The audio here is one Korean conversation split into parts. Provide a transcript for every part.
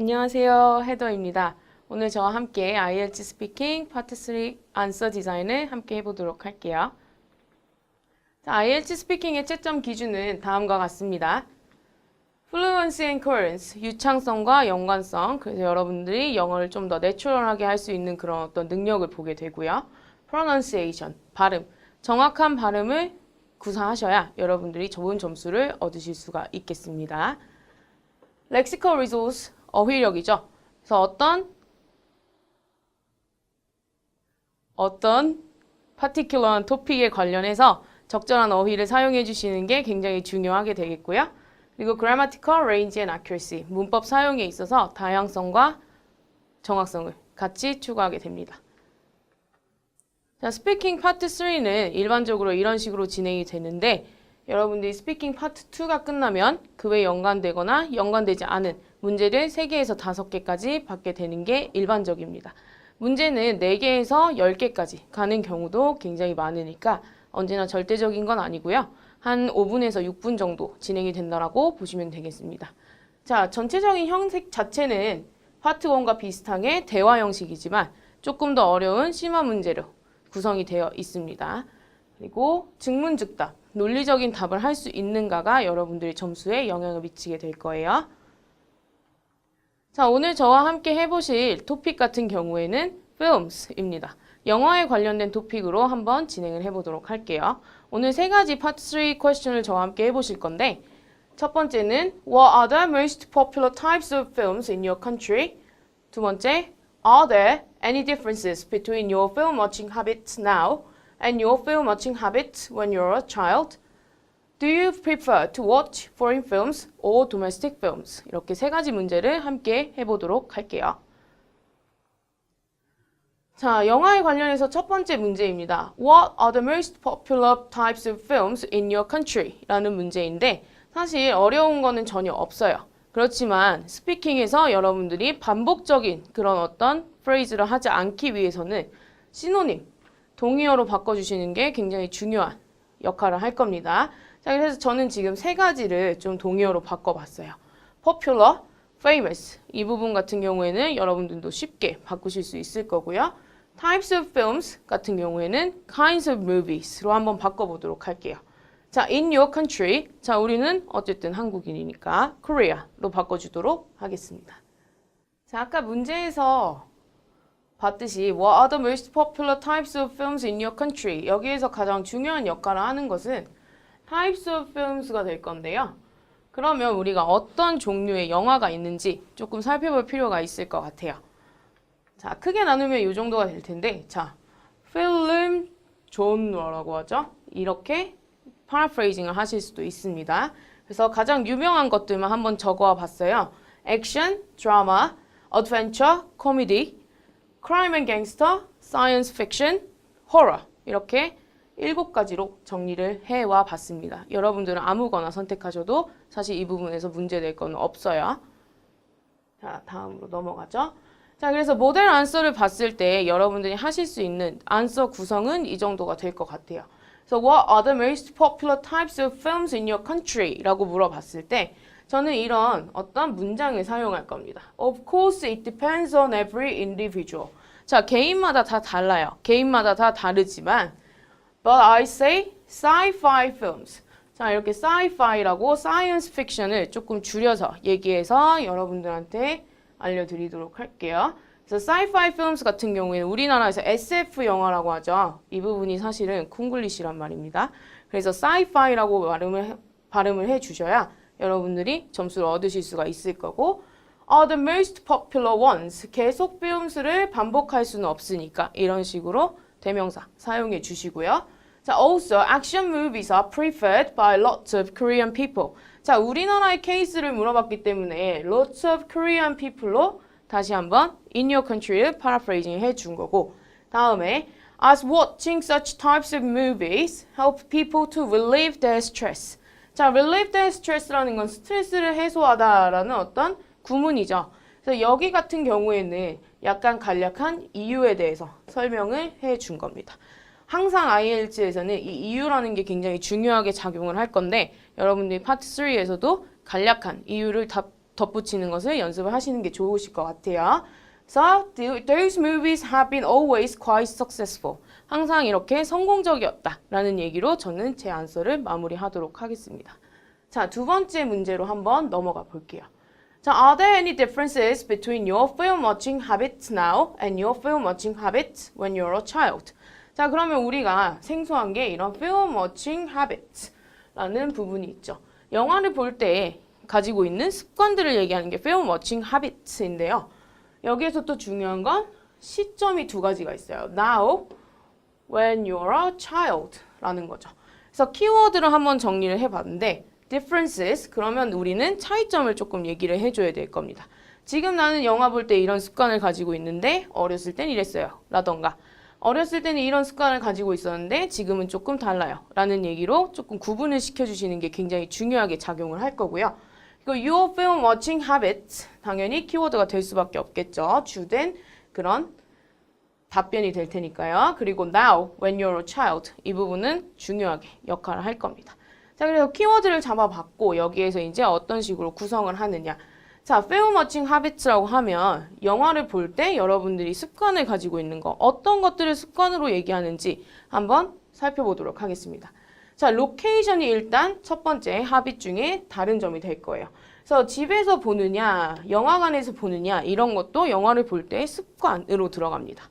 안녕하세요. 헤더입니다. 오늘 저와 함께 IELTS 스피킹 파트 3 안서 디자인을 함께 해보도록 할게요. 자, IELTS 스피킹의 채점 기준은 다음과 같습니다. Fluency and Coherence, 유창성과 연관성. 그래서 여러분들이 영어를 좀 더 내추럴하게 할 수 있는 그런 어떤 능력을 보게 되고요. Pronunciation, 발음. 정확한 발음을 구사하셔야 여러분들이 좋은 점수를 얻으실 수가 있겠습니다. Lexical Resource, 어휘력이죠. 그래서 어떤 어떤 파티큘러한 토픽에 관련해서 적절한 어휘를 사용해 주시는 게 굉장히 중요하게 되겠고요. 그리고 grammatical range and accuracy, 문법 사용에 있어서 다양성과 정확성을 같이 추구하게 됩니다. 자, 스피킹 파트 3는 일반적으로 이런 식으로 진행이 되는데 여러분들이 스피킹 파트 2가 끝나면 그외 연관되거나 연관되지 않은 문제를 3개에서 5개까지 받게 되는 게 일반적입니다. 문제는 4개에서 10개까지 가는 경우도 굉장히 많으니까 언제나 절대적인 건 아니고요. 한 5분에서 6분 정도 진행이 된다라고 보시면 되겠습니다. 자, 전체적인 형식 자체는 파트 1과 비슷하게 대화 형식이지만 조금 더 어려운 심화 문제로 구성이 되어 있습니다. 그리고 증문즉답, 논리적인 답을 할 수 있는가가 여러분들의 점수에 영향을 미치게 될 거예요. 자, 오늘 저와 함께 해보실 토픽 같은 경우에는 films입니다. 영화에 관련된 토픽으로 한번 진행을 해보도록 할게요. 오늘 세 가지 파트 3 퀘스천을 저와 함께 해보실 건데 첫 번째는 What are the most popular types of films in your country? 두 번째, Are there any differences between your film watching habits now and your film watching habits when you were a child? Do you prefer to watch foreign films or domestic films? 이렇게 세 가지 문제를 함께 해보도록 할게요. 자, 영화에 관련해서 첫 번째 문제입니다. What are the most popular types of films in your country? 라는 문제인데 사실 어려운 거는 전혀 없어요. 그렇지만 스피킹에서 여러분들이 반복적인 그런 어떤 프레이즈를 하지 않기 위해서는 시노님, 동의어로 바꿔주시는 게 굉장히 중요한 역할을 할 겁니다. 자, 그래서 저는 지금 세 가지를 좀 동의어로 바꿔봤어요. popular, famous 이 부분 같은 경우에는 여러분들도 쉽게 바꾸실 수 있을 거고요. types of films 같은 경우에는 kinds of movies로 한번 바꿔보도록 할게요. 자, in your country. 자, 우리는 어쨌든 한국인이니까 Korea로 바꿔주도록 하겠습니다. 자, 아까 문제에서 봤듯이 What are the most popular types of films in your country? 여기에서 가장 중요한 역할을 하는 것은 types of films가 될 건데요. 그러면 우리가 어떤 종류의 영화가 있는지 조금 살펴볼 필요가 있을 것 같아요. 자, 크게 나누면 이 정도가 될 텐데, 자, 필름 존라고 하죠. 이렇게 파라프레이징을 하실 수도 있습니다. 그래서 가장 유명한 것들만 한번 적어 봤어요. 액션, 드라마, 어드벤처, 코미디, 크라임 앤 갱스터, 사이언스 픽션, 호러 이렇게 일곱 가지로 정리를 해와 봤습니다. 여러분들은 아무거나 선택하셔도 사실 이 부분에서 문제 될건 없어요. 자, 다음으로 넘어가죠. 자, 그래서 모델 안서를 봤을 때 여러분들이 하실 수 있는 안서 구성은 이 정도가 될 것 같아요. So what are the most popular types of films in your country? 라고 물어봤을 때 저는 이런 어떤 문장을 사용할 겁니다. Of course it depends on every individual. 자, 개인마다 다 달라요. 개인마다 다 다르지만 But I say sci-fi films. 자, 이렇게 sci-fi라고 science fiction을 조금 줄여서 얘기해서 여러분들한테 알려드리도록 할게요. 그래서 sci-fi films 같은 경우에는 우리나라에서 SF 영화라고 하죠. 이 부분이 사실은 콩글리시란 말입니다. 그래서 sci-fi라고 발음을, 해- 발음을 해 주셔야 여러분들이 점수를 얻으실 수가 있을 거고 are the most popular ones. 계속 films를 반복할 수는 없으니까 이런 식으로 대명사 사용해 주시고요. 자, also action movies are preferred by lots of Korean people. 자, 우리나라의 케이스를 물어봤기 때문에 lots of Korean people로 다시 한번 in your country를 paraphrasing 해준 거고 다음에 as watching such types of movies help people to relieve their stress. 자, relieve their stress라는 건 스트레스를 해소하다라는 어떤 구문이죠. 그래서 여기 같은 경우에는 약간 간략한 이유에 대해서 설명을 해 준 겁니다. 항상 IELTS에서는 이 이유라는 게 굉장히 중요하게 작용을 할 건데 여러분들이 파트 3에서도 간략한 이유를 답 덧붙이는 것을 연습을 하시는 게 좋으실 것 같아요. So those movies have been always quite successful. 항상 이렇게 성공적이었다라는 얘기로 저는 제 안서를 마무리하도록 하겠습니다. 자, 두 번째 문제로 한번 넘어가 볼게요. 자, are there any differences between your film watching habits now and your film watching habits when you're a child? 자, 그러면 우리가 생소한 게 이런 film watching habits라는 부분이 있죠. 영화를 볼 때 가지고 있는 습관들을 얘기하는 게 film watching habits인데요. 여기에서 또 중요한 건 시점이 두 가지가 있어요. Now, when you're a child라는 거죠. 그래서 키워드를 한번 정리를 해봤는데 differences 그러면 우리는 차이점을 조금 얘기를 해줘야 될 겁니다. 지금 나는 영화 볼 때 이런 습관을 가지고 있는데 어렸을 땐 이랬어요. 라던가 어렸을 때는 이런 습관을 가지고 있었는데 지금은 조금 달라요. 라는 얘기로 조금 구분을 시켜주시는 게 굉장히 중요하게 작용을 할 거고요. 그리고 your film watching habits 당연히 키워드가 될 수밖에 없겠죠. 주된 그런 답변이 될 테니까요. 그리고 now when you're a child 이 부분은 중요하게 역할을 할 겁니다. 자, 그래서 키워드를 잡아봤고 여기에서 이제 어떤 식으로 구성을 하느냐. 자, watching habits라고 하면 영화를 볼 때 여러분들이 습관을 가지고 있는 거 어떤 것들을 습관으로 얘기하는지 한번 살펴보도록 하겠습니다. 자, 로케이션이 일단 첫 번째 합의 중에 다른 점이 될 거예요. 그래서 집에서 보느냐, 영화관에서 보느냐 이런 것도 영화를 볼 때 습관으로 들어갑니다.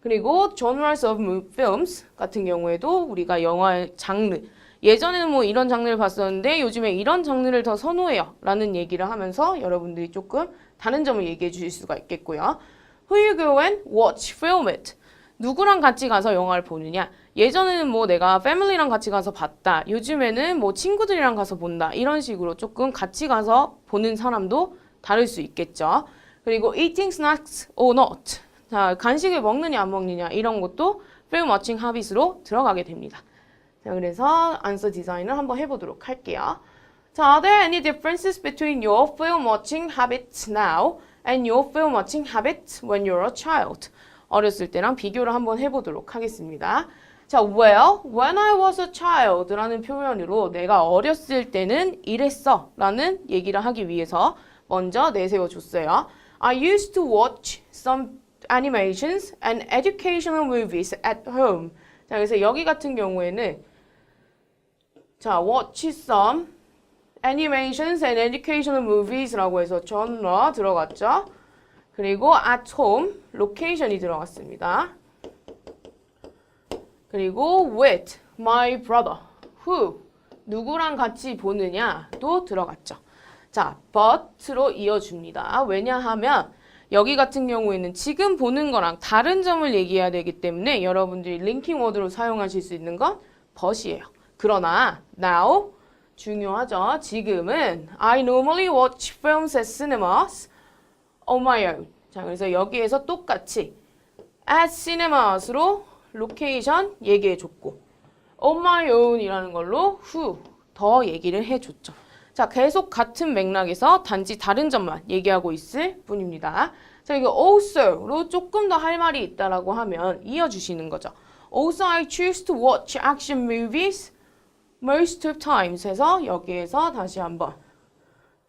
그리고 genres of films 같은 경우에도 우리가 영화의 장르 예전에는 뭐 이런 장르를 봤었는데 요즘에 이런 장르를 더 선호해요 라는 얘기를 하면서 여러분들이 조금 다른 점을 얘기해 주실 수가 있겠고요. Who you go and watch film it? 누구랑 같이 가서 영화를 보느냐? 예전에는 뭐 내가 패밀리랑 같이 가서 봤다. 요즘에는 뭐 친구들이랑 가서 본다. 이런 식으로 조금 같이 가서 보는 사람도 다를 수 있겠죠. 그리고 eating snacks or not. 자, 간식을 먹느냐 안 먹느냐 이런 것도 film watching habits로 들어가게 됩니다. 자, 그래서 안서 디자인을 한번 해보도록 할게요. 자, are there any differences between your film watching habits now and your film watching habits when you're a child? 어렸을 때랑 비교를 한번 해보도록 하겠습니다. 자, well, when I was a child라는 표현으로 내가 어렸을 때는 이랬어 라는 얘기를 하기 위해서 먼저 내세워 줬어요. I used to watch some animations and educational movies at home. 자, 그래서 여기 같은 경우에는 자, watch some animations and educational movies라고 해서 genre 들어갔죠. 그리고 at home, location이 들어갔습니다. 그리고 with my brother, who 누구랑 같이 보느냐도 들어갔죠. 자, but로 이어줍니다. 왜냐하면 여기 같은 경우에는 지금 보는 거랑 다른 점을 얘기해야 되기 때문에 여러분들이 링킹 워드로 사용하실 수 있는 건 but이에요. 그러나 now 중요하죠. 지금은 I normally watch films at cinemas on my own. 자, 그래서 여기에서 똑같이 at cinemas로 로케이션 얘기해 줬고 on my own이라는 걸로 who 더 얘기를 해 줬죠. 자, 계속 같은 맥락에서 단지 다른 점만 얘기하고 있을 뿐입니다. 자, 이거 also로 조금 더 할 말이 있다라고 하면 이어 주시는 거죠. Also, I choose to watch action movies most of times 해서 여기에서 다시 한번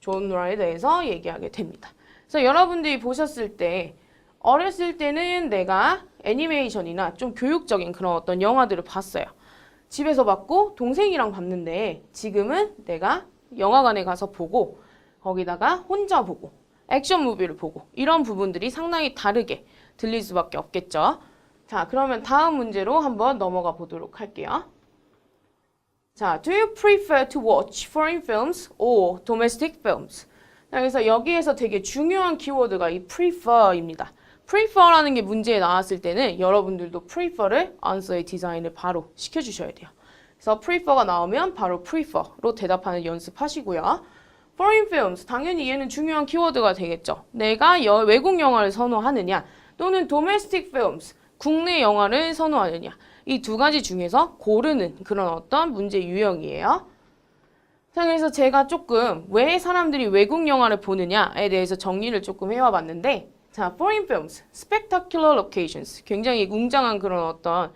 존 라에 대해서 얘기하게 됩니다. 그래서 여러분들이 보셨을 때 어렸을 때는 내가 애니메이션이나 좀 교육적인 그런 어떤 영화들을 봤어요. 집에서 봤고 동생이랑 봤는데 지금은 내가 영화관에 가서 보고 거기다가 혼자 보고 액션 무비를 보고 이런 부분들이 상당히 다르게 들릴 수밖에 없겠죠. 자, 그러면 다음 문제로 한번 넘어가 보도록 할게요. 자, do you prefer to watch foreign films or domestic films? 자, 그래서 여기에서 되게 중요한 키워드가 이 prefer입니다. prefer라는 게 문제에 나왔을 때는 여러분들도 prefer를 answer의 디자인을 바로 시켜주셔야 돼요. 그래서 prefer가 나오면 바로 prefer로 대답하는 연습하시고요. foreign films 당연히 얘는 중요한 키워드가 되겠죠. 내가 여, 외국 영화를 선호하느냐 또는 domestic films 국내 영화를 선호하느냐 이 두 가지 중에서 고르는 그런 어떤 문제 유형이에요. 자, 그래서 제가 조금 왜 사람들이 외국 영화를 보느냐에 대해서 정리를 조금 해와 봤는데 자, foreign films, spectacular locations 굉장히 웅장한 그런 어떤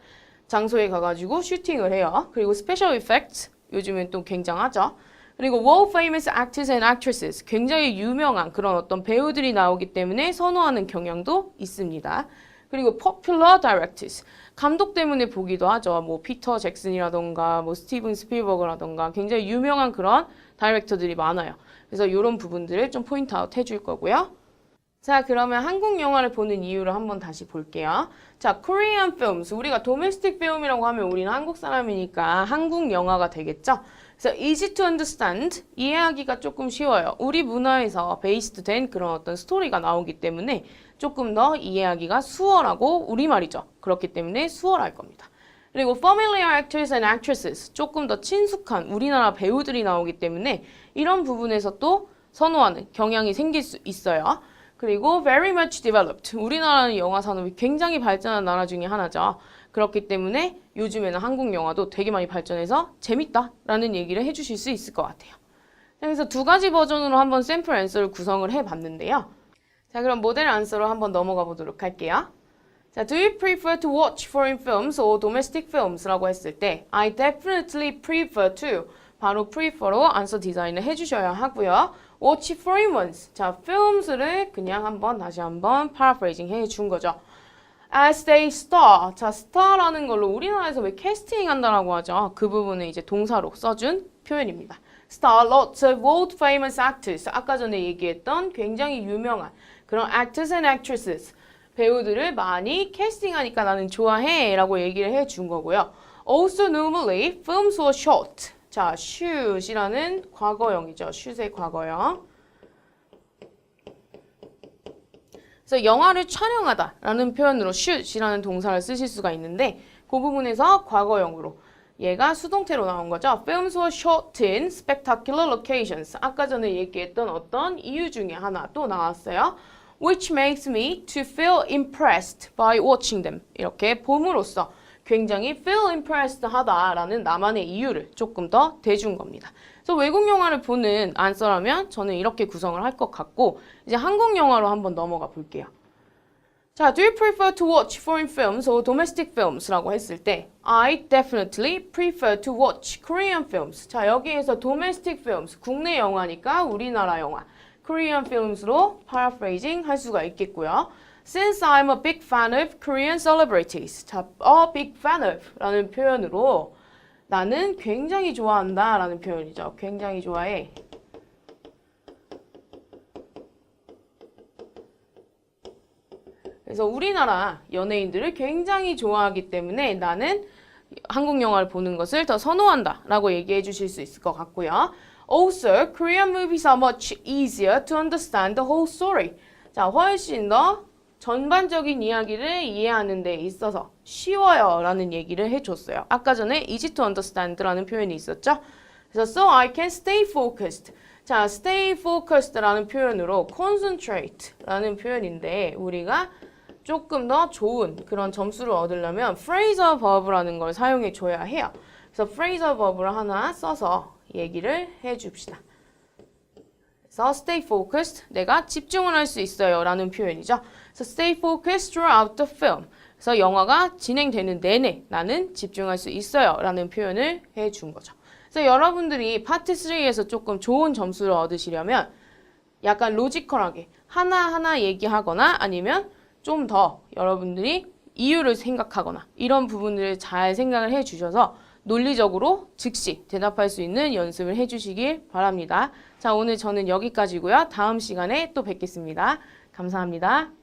장소에 가가지고 슈팅을 해요. 그리고 special effects 요즘엔 또 굉장하죠. 그리고 world famous actors and actresses 굉장히 유명한 그런 어떤 배우들이 나오기 때문에 선호하는 경향도 있습니다. 그리고 popular directors 감독 때문에 보기도 하죠. 뭐 피터 잭슨이라던가 뭐 스티븐 스필버그라던가 굉장히 유명한 그런 다이렉터들이 많아요. 그래서 이런 부분들을 좀 포인트 아웃 해줄 거고요. 자, 그러면 한국 영화를 보는 이유를 한번 다시 볼게요. 자, Korean films. 우리가 domestic film이라고 하면 우리는 한국 사람이니까 한국 영화가 되겠죠? 그래서 easy to understand. 이해하기가 조금 쉬워요. 우리 문화에서 베이스드 된 그런 어떤 스토리가 나오기 때문에 조금 더 이해하기가 수월하고 우리말이죠. 그렇기 때문에 수월할 겁니다. 그리고 familiar actors and actresses. 조금 더 친숙한 우리나라 배우들이 나오기 때문에 이런 부분에서 또 선호하는 경향이 생길 수 있어요. 그리고 very much developed. 우리나라는 영화 산업이 굉장히 발전한 나라 중에 하나죠. 그렇기 때문에 요즘에는 한국 영화도 되게 많이 발전해서 재밌다라는 얘기를 해주실 수 있을 것 같아요. 그래서 두 가지 버전으로 한번 샘플 앤서를 구성을 해봤는데요. 자, 그럼 모델 앤서로 한번 넘어가 보도록 할게요. 자, do you prefer to watch foreign films or domestic films? 라고 했을 때 I definitely prefer to 바로 prefer로 answer 디자인을 해주셔야 하고요. watch foreign ones. 자, films를 그냥 한번 다시 한번 paraphrasing 해준 거죠. As they star. 자, star라는 걸로 우리나라에서 왜 캐스팅 한다라고 하죠. 그 부분을 이제 동사로 써준 표현입니다. star lots of world famous actors. 아까 전에 얘기했던 굉장히 유명한 그런 actors and actresses. 배우들을 많이 캐스팅하니까 나는 좋아해 라고 얘기를 해 준 거고요. Also normally films were shot. 자, shoot이라는 과거형이죠. shoot의 과거형. 그래서 영화를 촬영하다라는 표현으로 shoot이라는 동사를 쓰실 수가 있는데 그 부분에서 과거형으로 얘가 수동태로 나온 거죠. Films were shot in spectacular locations. 아까 전에 얘기했던 어떤 이유 중에 하나 또 나왔어요. Which makes me to feel impressed by watching them. 이렇게 봄으로써 굉장히 feel impressed 하다라는 나만의 이유를 조금 더 대준 겁니다. 그래서 외국 영화를 보는 안서라면 저는 이렇게 구성을 할 것 같고 이제 한국 영화로 한번 넘어가 볼게요. 자, do you prefer to watch foreign films or domestic films?라고 했을 때 I definitely prefer to watch Korean films. 자, 여기에서 domestic films, 국내 영화니까 우리나라 영화. Korean films로 paraphrasing 할 수가 있겠고요. Since I'm a big fan of Korean celebrities. 자, a big fan of 라는 표현으로 나는 굉장히 좋아한다 라는 표현이죠. 굉장히 좋아해. 그래서 우리나라 연예인들을 굉장히 좋아하기 때문에 나는 한국 영화를 보는 것을 더 선호한다 라고 얘기해 주실 수 있을 것 같고요. Also, Korean movies are much easier to understand the whole story. 자, 훨씬 더 전반적인 이야기를 이해하는 데 있어서 쉬워요 라는 얘기를 해줬어요. 아까 전에 easy to understand 라는 표현이 있었죠. 그래서 so I can stay focused. 자, stay focused 라는 표현으로 concentrate 라는 표현인데 우리가 조금 더 좋은 그런 점수를 얻으려면 phrasal verb라는 걸 사용해 줘야 해요. 그래서 phrasal verb를 하나 써서 얘기를 해 줍시다. 그래서 stay focused, 내가 집중을 할 수 있어요 라는 표현이죠. 그래서 stay focused throughout the film. 그래서 영화가 진행되는 내내 나는 집중할 수 있어요 라는 표현을 해 준 거죠. 그래서 여러분들이 파트 3에서 조금 좋은 점수를 얻으시려면 약간 로지컬하게 하나하나 얘기하거나 아니면 좀 더 여러분들이 이유를 생각하거나 이런 부분들을 잘 생각을 해 주셔서 논리적으로 즉시 대답할 수 있는 연습을 해 주시길 바랍니다. 자, 오늘 저는 여기까지고요. 다음 시간에 또 뵙겠습니다. 감사합니다.